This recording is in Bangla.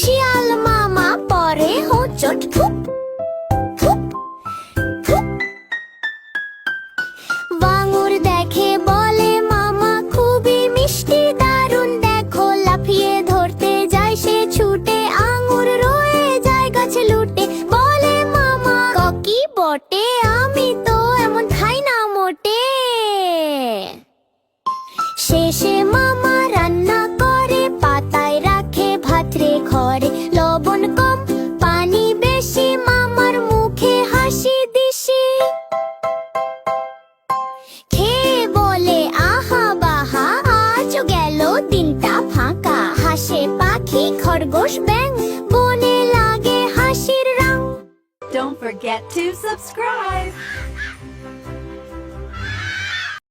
শিয়াল মামা পরে হোঁচট লাফিয়ে ধরতে যায় সে, ছুটে যায় লুটে। বলে মামা, ককি বটে, আমি তো এমন খাই না শেষে মামা ঘরে লবণ কম, পানি বেশি, মামার মুখে হাসি দিশি। খেয়ে বলে, আহা বাহা, আজ গেল দিনটা ফাঁকা। হাসে পাখি, খরগোশ ব্যাং বনে লাগে হাসির রং। Don't forget to subscribe.